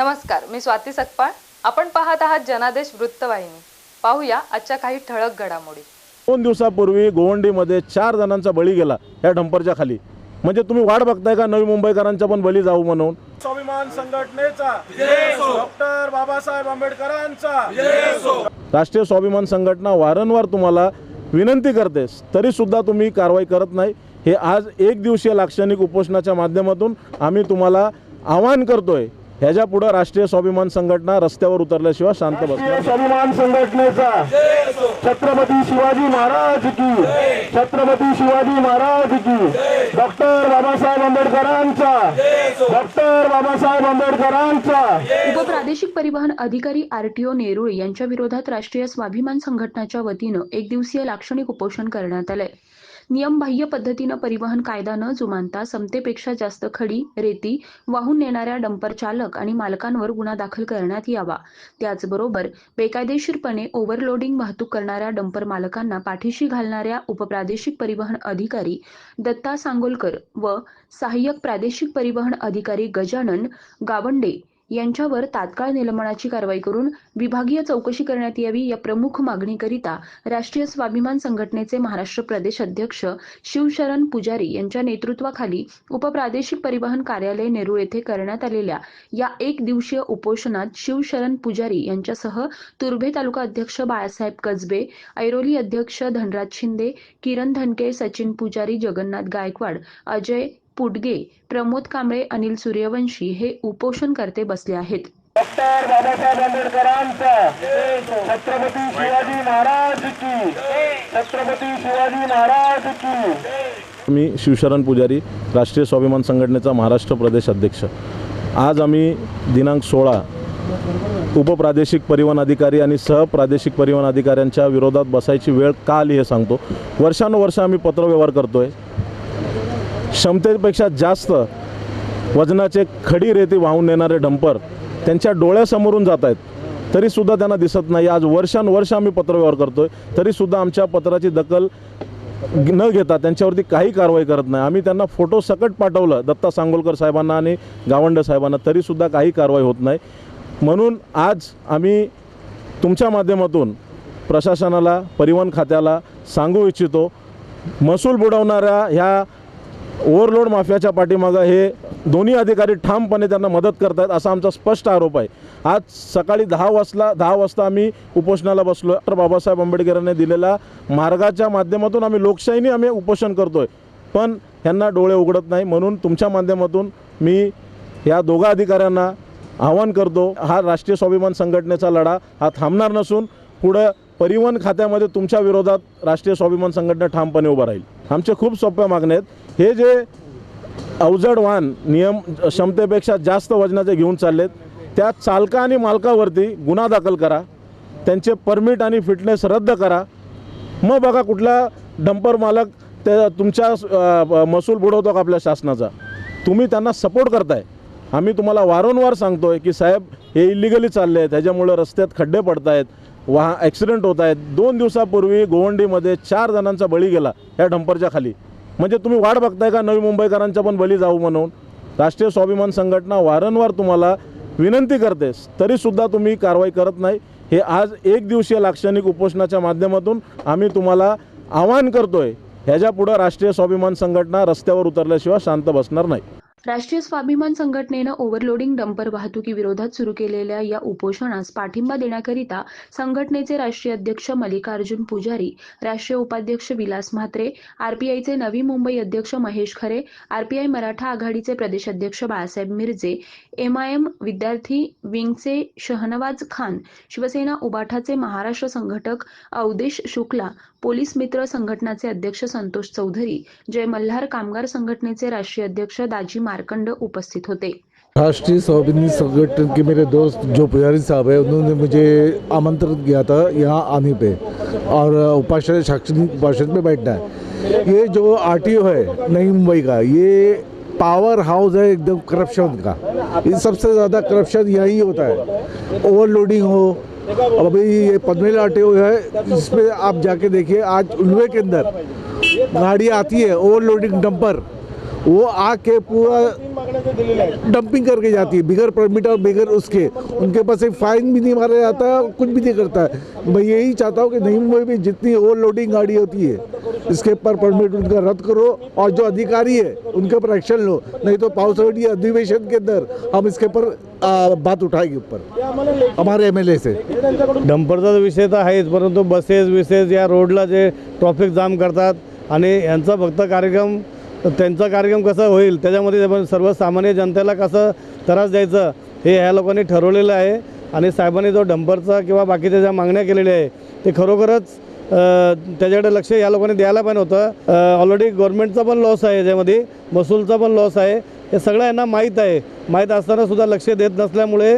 नमस्कार मी स्वाती सकपाळ. आपण पाहत आहात जनादेश वृत्तवाहिनी. पाहूया आजच्या काही ठळक घडामोडी. दोन दिवसापूर्वी गोवंडीमध्ये चार जणांचा बळी गेला या डंपरच्या खाली. म्हणजे तुम्ही वाट बघताय का? नवी मुंबईकरांचा पण बली जाऊ म्हणून. स्वाभिमान संघटनेचा. डॉक्टर बाबासाहेब आंबेडकरांचा. राष्ट्रीय स्वाभिमान संघटना वारंवार तुम्हाला विनंती करते तरी सुद्धा तुम्ही कारवाई करत नाही. हे आज एक दिवसीय लाक्षणिक उपोषणाच्या माध्यमातून आम्ही तुम्हाला आवाहन करतोय. ह्याच्या पुढे राष्ट्रीय स्वाभिमान संघटना रस्त्यावर उतरल्याशिवाय शांत बसणार स्वाभिमान संघटनेचा छत्रपती शिवाजी महाराज की. छत्रपती शिवाजी महाराज की. डॉक्टर बाबासाहेब आंबेडकरांचा. डॉक्टर बाबासाहेब आंबेडकरांचा. उपप्रादेशिक परिवहन अधिकारी आरटीओ नेरुळे यांच्या विरोधात राष्ट्रीय स्वाभिमान संघटनाच्या वतीनं एक दिवसीय लाक्षणिक उपोषण करण्यात आलंय. नियमबाह्य पद्धतीनं परिवहन कायदा न जुमानता समतेपेक्षा जास्त खडी रेती वाहून नेणाऱ्या डंपर चालक आणि मालकांवर गुन्हा दाखल करण्यात यावा. त्याचबरोबर बेकायदेशीरपणे ओव्हरलोडिंग वाहतूक करणाऱ्या डंपर मालकांना पाठीशी घालणाऱ्या उपप्रादेशिक परिवहन अधिकारी दत्ता सांगोलकर व सहाय्यक प्रादेशिक परिवहन अधिकारी गजानन गावंडे यांच्यावर तात्काळ निलंबनाची कारवाई करून विभागीय चौकशी करण्यात यावी या प्रमुख मागणीकरिता राष्ट्रीय स्वाभिमान संघटनेचे महाराष्ट्र प्रदेश अध्यक्ष शिवशरण पुजारी यांच्या नेतृत्वाखाली उपप्रादेशिक परिवहन कार्यालय नेरूळ येथे करण्यात आलेल्या या एक दिवसीय उपोषणात शिवशरण पुजारी यांच्यासह तुर्भे तालुका अध्यक्ष बाळासाहेब कसबे ऐरोली अध्यक्ष धनराज शिंदे किरण धनके सचिन पुजारी जगन्नाथ गायकवाड अजय पुडगे प्रमोद कांबळे अनिल सूर्यवंशी हे उपोषणकर्ते बसले आहेत. डॉक्टर बाबासाहेब आंबेडकरांचा छत्रपती शिवाजी महाराज की छत्रपती शिवाजी महाराज की. मी शिवशरण पुजारी राष्ट्रीय स्वाभिमान संघटनेचा महाराष्ट्र प्रदेश अध्यक्ष. आज आम्ही दिनांक सोळा उपप्रादेशिक परिवहन अधिकारी आणि सहप्रादेशिक परिवहन अधिकाऱ्यांच्या विरोधात बसायची वेळ का आली हे सांगतो. वर्षानुवर्ष आम्ही पत्रव्यवहार करतो आहे क्षमतेपेक्षा जास्त वजनाचे खडी रेती वाहून नेणारे डंपर त्यांच्या डोळ्यासमोरून जात आहेत. तरीसुद्धा त्यांना दिसत नाही. आज वर्षानुवर्ष आम्ही पत्रव्यवहार करतो आहे तरीसुद्धा आमच्या पत्राची दखल न घेता त्यांच्यावरती काही कारवाई करत नाही. आम्ही त्यांना फोटो सकट पाठवलं दत्ता सांगोलकर साहेबांना आणि गावंड साहेबांना. तरीसुद्धा काही कारवाई होत नाही. म्हणून आज आम्ही तुमच्या माध्यमातून प्रशासनाला परिवहन खात्याला सांगू इच्छितो. महसूल बुडवणाऱ्या ह्या ओव्हरलोड माफियाच्या पाठीमागं हे दोन्ही अधिकारी ठामपणे त्यांना मदत करत आहेत असा आमचा स्पष्ट आरोप आहे. आज सकाळी दहा वाजता दहा वाजता आम्ही उपोषणाला बसलो डॉक्टर बाबासाहेब आंबेडकरांनी दिलेला मार्गाच्या माध्यमातून आम्ही लोकशाहीने आम्ही उपोषण करतोय. पण ह्यांना डोळे उघडत नाही. म्हणून तुमच्या माध्यमातून मी या दोघा अधिकाऱ्यांना आवाहन करतो हा राष्ट्रीय स्वाभिमान संघटनेचा लढा हा थांबणार नसून पुढं परिवहन खात्यामध्ये तुमच्या विरोधात राष्ट्रीय स्वाभिमान संघटना ठामपणे उभं राहील. आमचे खूप सोप्या मागण्या आहेत. हे जे अवजड वाहन नियम क्षमतेपेक्षा जास्त वजनाचे घेऊन चाललेत त्या चालका आणि मालकावरती गुन्हा दाखल करा त्यांचे परमिट आणि फिटनेस रद्द करा. मग बघा कुठला डंपर मालक त्या तुमच्या महसूल बुडवतो का आपल्या शासनाचा. तुम्ही त्यांना सपोर्ट करताय. आम्ही तुम्हाला वारंवार सांगतो आहे की साहेब हे इलिगली चालले आहेत. ह्याच्यामुळं रस्त्यात खड्डे पडत आहेत वाह ॲक्सिडेंट होत आहेत दोन दिवसापूर्वी गोवंडीमध्ये चार जणांचा बळी गेला या डंपरच्या खाली. म्हणजे तुम्ही वाट बघताय का नवी मुंबईकरांचा पण बली जाऊ म्हणून? राष्ट्रीय स्वाभिमान संघटना वारंवार तुम्हाला विनंती करते तरीसुद्धा तुम्ही कारवाई करत नाही. हे आज एक दिवसीय लाक्षणिक उपोषणाच्या माध्यमातून आम्ही तुम्हाला आवाहन करतोय. ह्याच्या पुढं राष्ट्रीय स्वाभिमान संघटना रस्त्यावर उतरल्याशिवाय शांत बसणार नाही. राष्ट्रीय स्वाभिमान संघटनेनं ओव्हरलोडिंग डंपर वाहतुकीविरोधात सुरू केलेल्या या उपोषणास पाठिंबा देण्याकरिता संघटनेचे राष्ट्रीय अध्यक्ष मल्लिकार्जुन पुजारी राष्ट्रीय उपाध्यक्ष विलास म्हात्रे आरपीआयचे नवी मुंबई अध्यक्ष महेश खरे आरपीआय मराठा आघाडीचे प्रदेश अध्यक्ष बाळासाहेब मिरजे एमआयएम विद्यार्थी विंगचे शहनवाज खान शिवसेना उबाठाचे महाराष्ट्र संघटक अवदेश शुक्ला पोलीस मित्र संघटनाचे अध्यक्ष संतोष चौधरी जय मल्हार कामगार संघटनेचे राष्ट्रीय अध्यक्ष दाजी मार्कंड उपस्थित होते. राष्ट्रीय स्वाभिमानी संगठन के मेरे दोस्त जो पुजारी साहब है उन्होंने मुझे आमंत्रित किया था यहाँ आने पे। और उपाश्रय शैक्षणिक उपाश्रय पे बैठना है। ये जो आर है नई मुंबई का ये पावर हाउस है एकदम करप्शन का। ये सबसे ज़्यादा करप्शन यही होता है। ओवरलोडिंग हो अब अभी ये पनवेल आर है इसमें आप जाके देखिए आज उलवे के अंदर गाड़ी आती है ओवरलोडिंग डंपर। वो आके पूरा डंपिंग करके जाती है। बिगर परमिट और बिगर उसके। उनके पास एक फाइन भी नहीं मारा जाता है और कुछ भी नहीं करता। है मैं यही चाहता हूँ कि नई मुंबई में जितनी ओवर लोडिंग गाड़ी होती है इसके ऊपर परमिट उनका रद्द करो और जो अधिकारी है उनके ऊपर एक्शन लो। नहीं तो पावसाळी अधिवेशन के अंदर हम इसके ऊपर आ, बात उठाएंगे ऊपर। हमारे एम से। डंपरचा विषय तर आहेच परंतु बसेस विसेस या रोडला जे ट्रॉफिक जाम करतात आणि यांचा फक्त कार्यक्रम त्यांचा कार्यक्रम कसा होईल त्याच्यामध्ये आपण सर्वसामान्य जनतेला कसं त्रास द्यायचं हे ह्या लोकांनी ठरवलेलं आहे. आणि साहेबांनी जो डंपरचा किंवा बाकीच्या ज्या मागण्या केलेल्या आहे ते खरोखरच त्याच्याकडे लक्ष या लोकांनी द्यायला पाहिजे होतं. ऑलरेडी गव्हर्नमेंटचा पण लॉस आहे याच्यामध्ये महसूलचा पण लॉस आहे. हे सगळं यांना माहीत आहे. माहीत असतानासुद्धा लक्ष देत नसल्यामुळे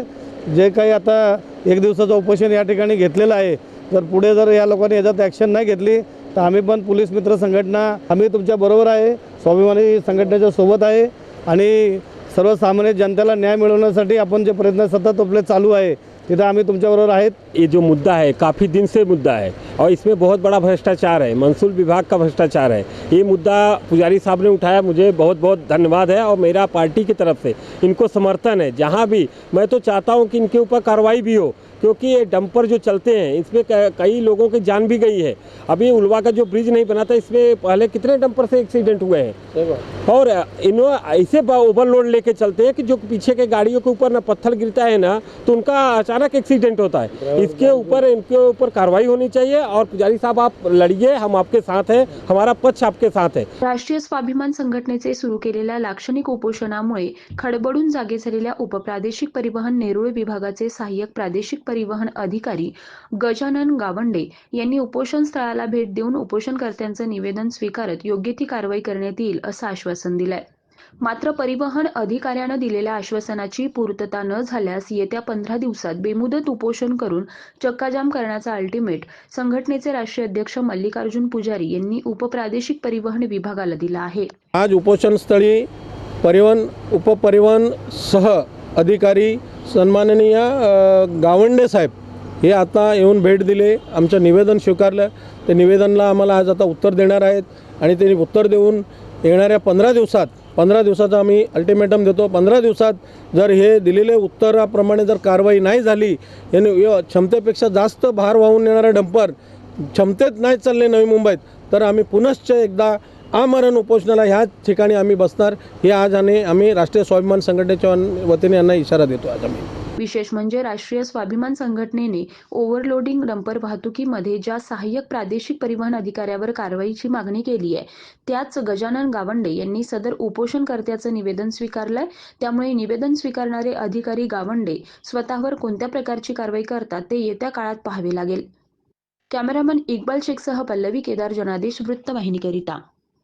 जे काही आता एक दिवसाचं उपोषण या ठिकाणी घेतलेलं आहे जर पुढे जर या लोकांनी याच्यात ॲक्शन नाही घेतली तर आम्ही पण पोलीस मित्र संघटना आम्ही तुमच्या बरोबर आहे. स्वाभिमानी संघटनेच्या सोबत आहे आणि सर्वसामान्य जनतेला न्याय मिळवण्यासाठी आपण जे प्रयत्न सतत आपले चालू आहे तिथं आम्ही तुमच्याबरोबर आहेत. ये जो मुद्दा है काफ़ी दिन से मुद्दा है और इसमें बहुत बड़ा भ्रष्टाचार है मंसूल विभाग का भ्रष्टाचार है। ये मुद्दा पुजारी साहब ने उठाया मुझे बहुत बहुत धन्यवाद है और मेरा पार्टी की तरफ से इनको समर्थन है। जहाँ भी मैं तो चाहता हूँ कि इनके ऊपर कार्रवाई भी हो क्योंकि ये डंपर जो चलते हैं इसमें कई लोगों की जान भी गई है। अभी उलवा का जो ब्रिज नहीं बना था इसमें पहले कितने डंपर से एक्सीडेंट हुए हैं? और इन्हों ऐसे ओवरलोड लेके चलते हैं कि जो पीछे के गाड़ियों के ऊपर ना पत्थर गिरता है ना तो उनका अचानक एक्सीडेंट होता है। इसके ऊपर इनके ऊपर कार्रवाई होनी चाहिए और पुजारी साहब आप लड़िए हम आपके साथ हैं हमारा पक्ष आपके साथ है। राष्ट्रीय स्वाभिमान संघटनेचे सुरू केलेल्या लाक्षणिक उपोषणामुळे खडबडून जागे झालेल्या उपप्रादेशिक परिवहन नेरुळ विभागाचे सहाय्यक प्रादेशिक परिवहन अधिकारी गजानन गावंडे यांनी उपोषण स्थळाला भेट देऊन उपोषणकर्त्यांचं निवेदन स्वीकारत योग्य ती कारवाई करण्यात येईल असं आश्वासन दिलंय. मात्र परिवहन अधिकाऱ्यानं दिलेल्या आश्वासनाची पूर्तता न झाल्यास येत्या पंधरा दिवसात बेमुदत उपोषण करून चक्काजाम करण्याचा अल्टिमेट संघटनेचे राष्ट्रीय अध्यक्ष मल्लिकार्जुन पुजारी यांनी उपप्रादेशिक परिवहन विभागाला दिला आहे. आज उपोषणस्थळी परिवहन उपपरिवहन सह अधिकारी सन्माननीय गावंडे साहेब हे आता येऊन भेट दिले आमचं निवेदन स्वीकारलं. ते निवेदनला आम्हाला आज आता उत्तर देणार आहेत आणि ते उत्तर देऊन येणाऱ्या पंधरा दिवसात पंधरा दिवसाचा आम्ही अल्टिमेटम देतो. पंधरा दिवसात जर हे दिलेले उत्तराप्रमाणे जर कारवाई नाही झाली याने य- क्षमतेपेक्षा जास्त भार वाहून येणारा डंपर क्षमतेत नाही चालले नवी मुंबईत तर आम्ही पुनश्च एकदा आमरण उपोषणाला ह्याच ठिकाणी आम्ही बसणार. हे आज आणि आम्ही राष्ट्रीय स्वाभिमान संघटनेच्या वतीने यांना इशारा देतो आज आम्ही. विशेष म्हणजे राष्ट्रीय स्वाभिमान संघटनेने ओव्हरलोडिंग डंपर वाहतुकीमध्ये ज्या सहाय्यक प्रादेशिक परिवहन अधिकाऱ्यावर कारवाईची मागणी केली आहे त्याच गजानन गावंडे यांनी सदर उपोषणकर्त्याचं निवेदन स्वीकारलंय. त्यामुळे निवेदन स्वीकारणारे अधिकारी गावंडे स्वतःवर कोणत्या प्रकारची कारवाई करतात ते येत्या काळात पाहावे लागेल. कॅमेरामन इक्बाल शेखसह पल्लवी केदार जनादेश वृत्तवाहिनीकरिता